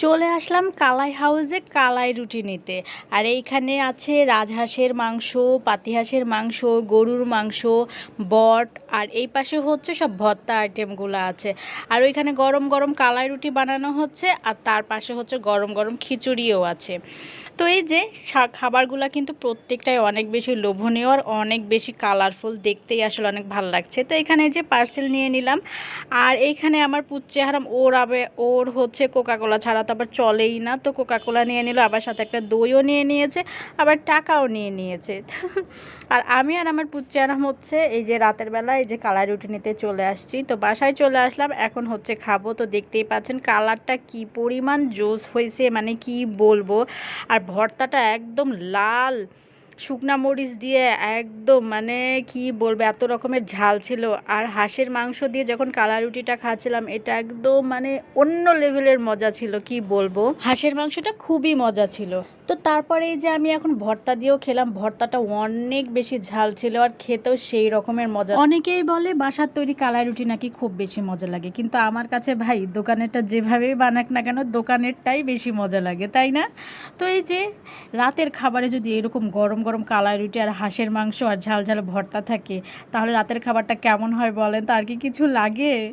চলে আসলাম কালাই হাউসে কালাই রুটি নিতে। আর এইখানে আছে রাজহাঁসের মাংস, পাতিহাঁসের মাংস, গরুর মাংস, বট, আর এই পাশে হচ্ছে সব ভর্তা আইটেমগুলো আছে। আর ওইখানে গরম গরম কালাই রুটি বানানো হচ্ছে, আর তার পাশে হচ্ছে গরম গরম খিচুড়িও আছে। তো এই যে খাবারগুলো কিন্তু প্রত্যেকটাই অনেক বেশি লোভনীয় আর অনেক বেশি কালারফুল দেখতেই আসলে অনেক ভালো লাগছে। তো এখানে যে পার্সেল নিয়ে নিলাম, আর এইখানে আমার পুচ্চে হারাম, ওর আবে, ওর হচ্ছে কোকাকোলা ছাড়া তো আবার চলেই না। তো কোকাকোলা নিয়ে নিল, আবার সাথে একটা দইও নিয়ে নিয়েছে, আবার টাকাও নিয়ে নিয়েছে। আর আমি আর আমার পুচ্চে আরাম হচ্ছে এই যে রাতের বেলা এই যে কালার রুটি নিতে চলে আসছি। তো বাসায় চলে আসলাম, এখন হচ্ছে খাব। তো দেখতেই পাচ্ছেন কালারটা কি পরিমাণ জোস হয়েছে মানে কি বলব? আর ভর্তাটা একদম লাল। শুকনা মরিচ দিয়ে একদম মানে কি বলব এত রকমের ঝাল ছিল। আর হাঁসের মাংস দিয়ে যখন কালা রুটিটা খাচ্ছিলাম এটা একদম মানে অন্য লেভেলের মজা ছিল কি বলব। হাঁসের মাংসটা খুবই মজা ছিল। তো তারপরে এই যে আমি এখন ভর্তা দিয়েও খেলাম ভর্তাটা অনেক বেশি ঝাল ছিল আর খেতেও সেই রকমের মজা। অনেকেই বলে বাসার তৈরি কালাই রুটি নাকি খুব বেশি মজা লাগে কিন্তু আমার কাছে ভাই দোকানেরটা যেভাবেই বানাক না কেন দোকানেরটাই বেশি মজা লাগে তাই না? তো এই যে রাতের খাবারে যদি এরকম গরম গরম গরম কালাই রুটি আর হাঁসের মাংস আর ঝাল ঝাল ভর্তা থাকে, তাহলে রাতের খাবারটা কেমন হয় বলেন? তো আর কি কিছু লাগে?